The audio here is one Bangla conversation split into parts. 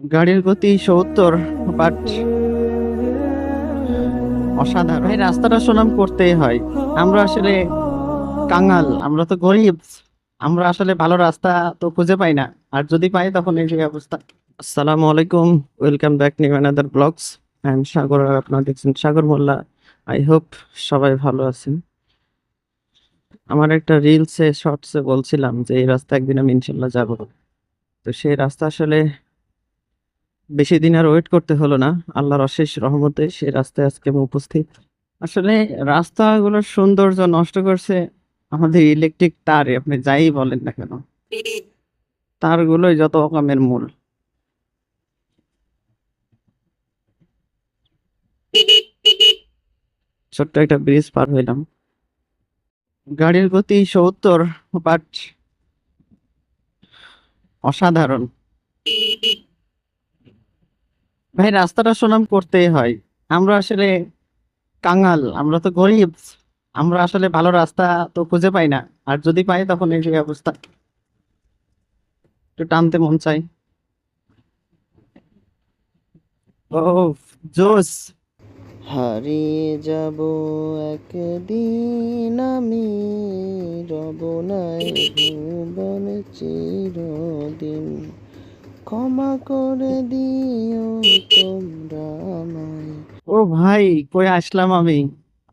গাড়ির গতি সত্তর বাট অসাধারণ। এই রাস্তাটা সুনাম করতেই হয়। আমরা আসলে কাঙাল আমরা তো গরিব। আমরা আসলে ভালো রাস্তা তো খুঁজে পাই না। আর যদি পাই তখন এই যে অবস্থা। আসসালামু আলাইকুম। Welcome back new another blogs and Sagar আপনারা দেখছেন সাগর মোল্লা। আই হোপ সবাই ভালো আছেন। আমার একটা রিলসে শর্টসে বলছিলাম যে এই রাস্তা একদিন আমি ইনশাল্লাহ যাব। তো সেই রাস্তা আসলে বেশি দিন আর ওয়েট করতে হলো না। আল্লাহর অশেষ রহমতে সেই রাস্তায় আজকে আমি উপস্থিত। আসলে রাস্তাগুলোর সৌন্দর্য নষ্ট করছে আমাদের ইলেকট্রিক তার, আপনি যাই বলেন না কেন। তারগুলোই যত অকামের মূল। ছোট্ট একটা ব্রিজ পার হইলাম। গাড়ির গতি সত্তর বাট অসাধারণ। ভাই, রাস্তাটা সুনাম করতেই হয়। আমরা আসলে কাঙাল, আমরা তো গরিব। আমরা আসলে ভালো রাস্তা তো খুঁজে পাই না। আর যদি পাই, তখন এই যে অবস্থা। একটু টানতে মন চাই। ও জোস হারিয়ে যাব একদিন আমি, রব নাই ভুবন চিরদিন। ক্ষমা করে দিও তোমরা আমায়। ও ভাই কই আসলাম আমি?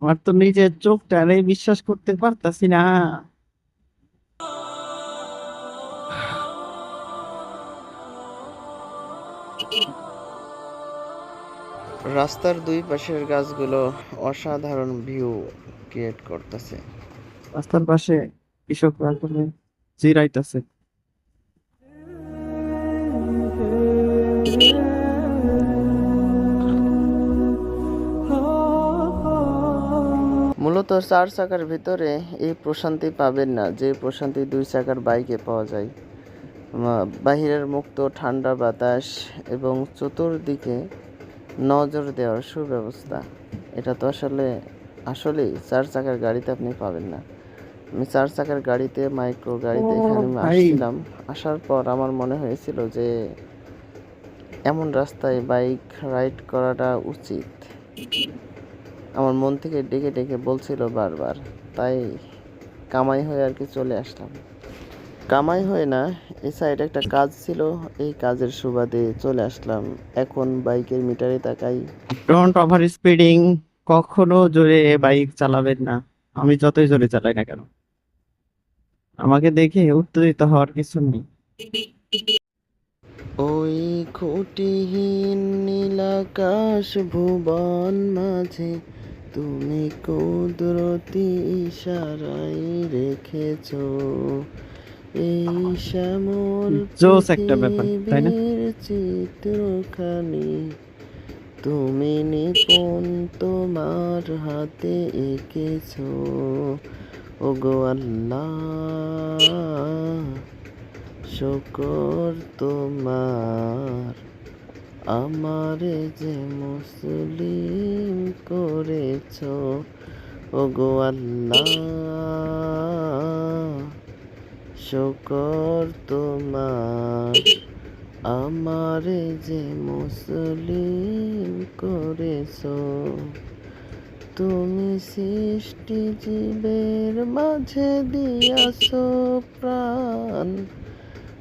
আমার তো নিজের চোখটারে বিশ্বাস করতে পারতাছি না। রাস্তার দুই পাশের গাছগুলো অসাধারণ ভিউ ক্রিয়েট করতেছে। রাস্তার পাশে কৃষকরা জিরাইতেছে। মূলত চার চাকার ভিতরে এই প্রশান্তি পাবেন না যে প্রশান্তি দুই চাকার বাইকে পাওয়া যায়। বাহিরের মুক্ত ঠান্ডা বাতাস এবং চতুর্দিকে নজর দেওয়ার সুব্যবস্থা। এটা তো আসলে আসলেই চার চাকার গাড়িতে আপনি পাবেন না। আমি চার চাকার গাড়িতে মাইক্রো গাড়িতে এখানে আমি আসছিলাম। আসার পর আমার মনে হয়েছিল যে এমন রাস্তায় বাইক রাইড করাটা উচিত। আমার মন থেকে ডেকে ডেকে বলছিল বারবার তাই কামাই হয়ে আর কি চলে আসলাম। কামাই হয়ে না এই সাইডে একটা কাজ ছিল এই কাজের সুবাদে চলে আসলাম। এখন বাইকের মিটারে তাকাই। ডোন্ট ওভার স্পিডিং কখনো জোরে বাইক চালাবেন না। আমি যতই জোরে চালাই না কেন। আমাকে দেখে উত্তেজিত হওয়ার কিছু নেই। ওই খুঁটিহীন নীলাকাশ ভুবন মাঝে তুমি কুদরতি ইশারায় রেখেছ এই শ্যামল জোস একটা ব্যাপার, তাই না? চিত্রখানি। তুমি নিপুণ তোমার হাতে এঁকেছ। ওগো আল্লাহ শকর তোমার। আমারে যে মুসলিম করেছ, ওগো আল্লাহ, শকর তোমার। আমারে যে মুসলিম করেছ, তুমি সৃষ্টি জীবের মাঝে দিয়াছ প্রাণ।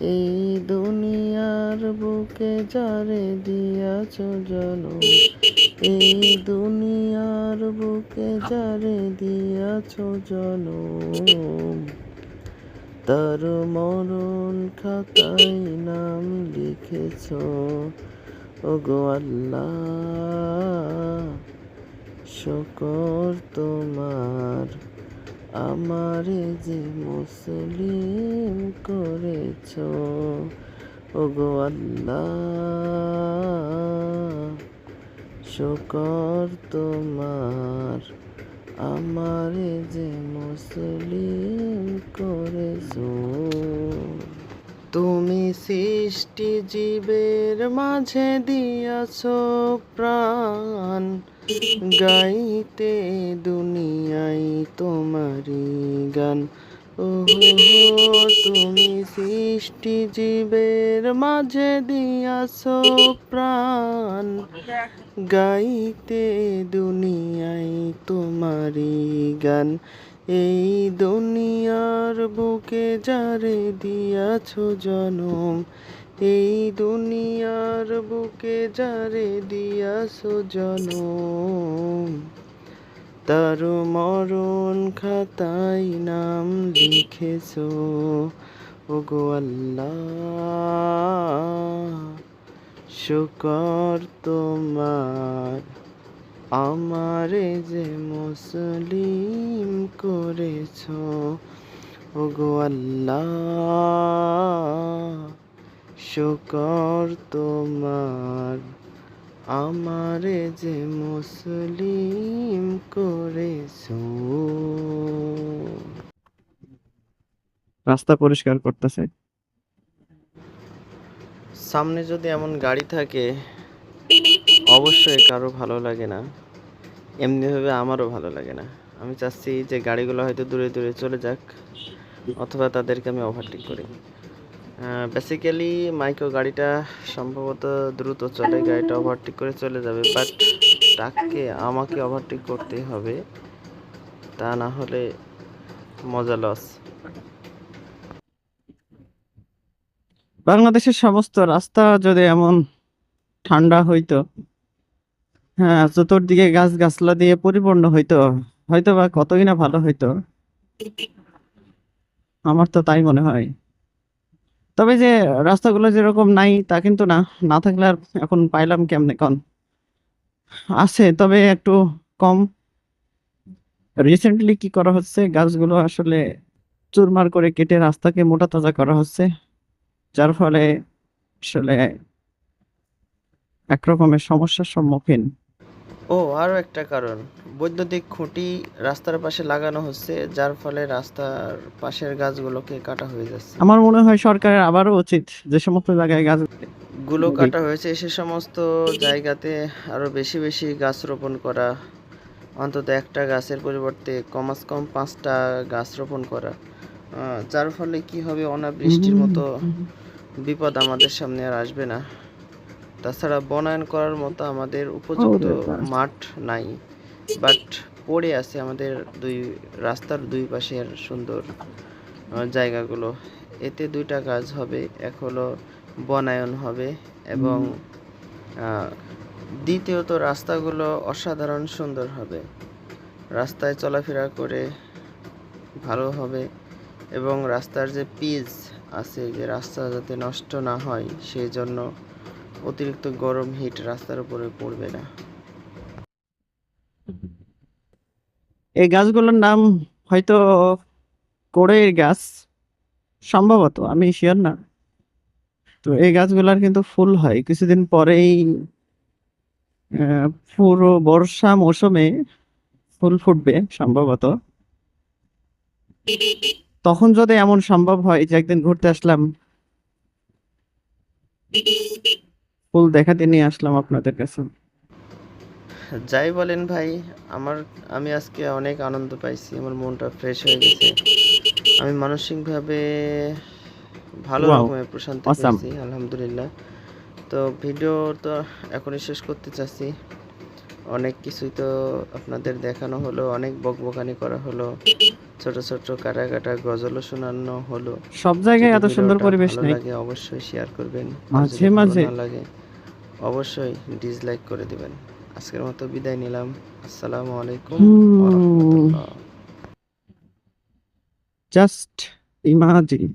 এই দুনিয়ার বুকে যারে দিয়াছ জনম, এই দুনিয়ার বুকে যারে দিয়াছ জনম। তার মরণ খাতায় নাম লিখেছ, ওগো আল্লাহ, শকর তোমার। আমারে যে মুসলিম করেছ, ওগো শকর তোমার, আমারে যে মুসলিম করেছ। তুমি সৃষ্টি জীবের মাঝে দিয়াছ প্রাণ। গাইতে দুনিয়ায় তোমারি গান। ও তুমি সৃষ্টি জীবের মাঝে দিয়াছ প্রাণ। গাইতে দুনিয়ায় তোমারি গান। এই দুনিয়ার বুকে যারে দিয়াছ জনম এই দুনিয়ার বুকে যারে দিয়াছ জনম, তার মরণ খাতায় নাম লিখেছ। ওগো আল্লাহ, শুকর তোমার, আমারে যে মুসলিম করেছ। ওগো আল্লাহ শুকর তোমার আমারে যে মুসলিম করেছ। রাস্তা পরিষ্কার করতেছে। সামনে যদি এমন গাড়ি থাকে অবশ্যই কারও ভালো লাগে না। এমনিভাবে আমারও ভালো লাগে না। আমি চাচ্ছি যে গাড়িগুলো হয়তো দূরে দূরে চলে যাক অথবা তাদেরকে আমি ওভারটেক করি। বেসিক্যালি মাইক্রো গাড়িটা সম্ভবত দ্রুত চলে, গাড়িটা ওভারটেক করে চলে যাবে বাট তাকে আমাকে ওভারটেক করতেই হবে, তা না হলে মজা লস বাংলাদেশের সমস্ত রাস্তা যদি এমন ঠান্ডা হইতো হ্যাঁ চতুর্দিকে গাছ গাছলা দিয়ে পরিপূর্ণ হইতো হয়তো বা কতই না ভালো হইতো। আমার তো তাই মনে হয়। তবে যে রাস্তাগুলো যেরকম নাই তা কিন্তু না। না থাকলে আর এখন পাইলাম কেমনে কন? আছে, তবে একটু কম। রিসেন্টলি কি করা হচ্ছে? গাছগুলো আসলে চুরমার করে কেটে রাস্তাকে মোটা তাজা করা হচ্ছে। যার ফলে আসলে একরকমের সমস্যার সম্মুখীন। ও আরও একটা কারণ। বৈদ্যুতিক খুঁটি রাস্তার পাশে লাগানো হচ্ছে যার ফলে রাস্তার পাশের গাছগুলোকে কাটা হয়ে যাচ্ছে। আমার মনে হয় সরকারের আবারও উচিত যে সমস্ত জায়গায় গাছগুলো কাটা হয়েছে সে সমস্ত জায়গাতে আরও বেশি বেশি গাছ রোপণ করা। অন্তত একটা গাছের পরিবর্তে কমাস কম পাঁচটা গাছ রোপণ করা। যার ফলে কি হবে অনাবৃষ্টির মতো বিপদ আমাদের সামনে আর আসবে না। তাছাড়া বনায়ন করার মতো আমাদের উপযুক্ত মাঠ নাই। বাট পড়ে আছে আমাদের দুই রাস্তার দুই পাশের সুন্দর জায়গাগুলো। এতে দুইটা কাজ হবে এক হলো বনায়ন হবে এবং দ্বিতীয়ত রাস্তাগুলো অসাধারণ সুন্দর হবে। রাস্তায় চলাফেরা করে ভালো হবে এবং রাস্তার যে পিচ আছে যে রাস্তা যাতে নষ্ট না হয় সেই জন্য অতিরিক্ত গরম হিট রাস্তার উপরে পড়বে না। এই গাছগুলোর নাম হয়তো কোড়ের গাছ, সম্ভবত, আমি শিওর না। তো এই গাছগুলার কিন্তু ফুল হয়। কিছুদিন পরেই পুরো বর্ষা মৌসুমে ফুল ফুটবে, সম্ভবত। তখন যদি এমন সম্ভব হয় যে একদিন ঘুরতে আসলাম ফুল দেখাতে নিয়ে আসলাম আপনাদের কাছে। যাই বলেন ভাই আমার আমি আজকে অনেক আনন্দ পাইছি আমার মনটা ফ্রেশ হয়ে গেছে। আমি মানসিকভাবে ভালো রকমের প্রশান্তি পাইছি পেয়েছি আলহামদুলিল্লাহ। তো ভিডিও তো এখনই শেষ করতে চাচ্ছি। অনেক কিছুই তো আপনাদের দেখানো হলো অনেক বকবকানি করা হলো ছোট ছোট কাটা কাটা গজলও শোনানো হলো। সব জায়গায় এত সুন্দর পরিবেশ নেই। লাগে অবশ্যই শেয়ার করবেন মাঝে ভালো মাঝে। লাগে অবশ্যই ডিসলাইক করে দিবেন। আজকের মতো বিদায় নিলাম। আসসালামু আলাইকুম ওয়া রাহমাতুল্লাহ। Just imagine